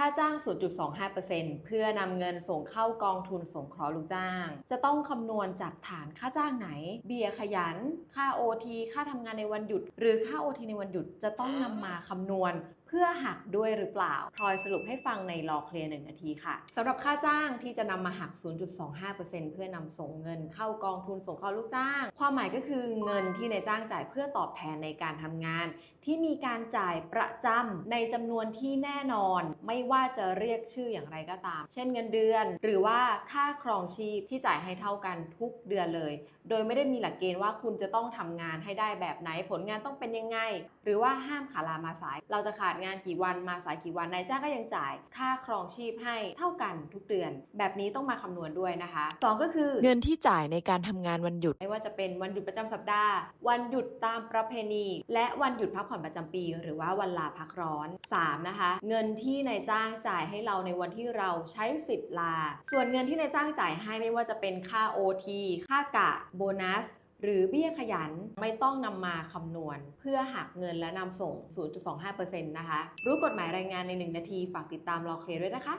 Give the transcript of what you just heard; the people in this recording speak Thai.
ค่าจ้าง 0.25%เพื่อนำเงินส่งเข้ากองทุนสงเคราะห์ลูกจ้าง จะต้องคำนวณจากฐานค่าจ้างไหน เบี้ยขยัน ค่า OT ค่าทำงานในวันหยุด หรือค่า OT ในวันหยุดจะต้องนำมาคำนวณ เพื่อหักด้วยหรือเปล่าพลอยสรุปให้ฟังในรอเคลียร์หนึ่งนาทีค่ะสำหรับค่าจ้างที่จะนำมาหัก 0.25%เพื่อนำส่งเงินเข้ากองทุนส่งเข้าลูกจ้าง ความหมายก็คือเงินที่นายจ้างจ่ายเพื่อตอบแทนในการทำงาน ที่มีการจ่ายประจำในจำนวนที่แน่นอน ไม่ว่าจะเรียกชื่ออย่างไรก็ตาม เช่นเงินเดือน หรือว่าค่าครองชีพที่จ่ายให้เท่ากันทุกเดือนเลย โดยไม่ได้มีหลักเกณฑ์ว่าคุณจะต้องทำงานให้ได้แบบไหนผลงานต้องเป็นยังไง หรือว่าห้ามขาลามาสาย เราจะขาดงานกี่วันมาสายกี่วันนายจ้างก็ยังจ่ายค่าครองชีพให้เท่ากันทุกเดือน แบบนี้ต้องมาคำนวณด้วยนะคะสองก็คือเงินที่จ่ายในการทำงานวันหยุด ไม่ว่าจะเป็นวันหยุดประจำสัปดาห์ วันหยุดตามประเพณี และวันหยุดพักผ่อนประจำปี หรือว่าวันลาพักร้อน 3. นะคะ เงินที่นายจ้างจ่ายให้เราในวันที่เราใช้สิทธิ์ลา ส่วนเงินที่นายจ้างจ่ายให้ไม่ว่าจะเป็นค่า OT ค่ากะโบนัส หรือเบี้ยขยันไม่ต้องนำมาคำนวณ เพื่อหักเงินและนำส่ง 0.25%นะคะ รู้กฎหมายแรงงานใน 1 นาที ฝากติดตามรอเคลียร์ด้วยนะคะ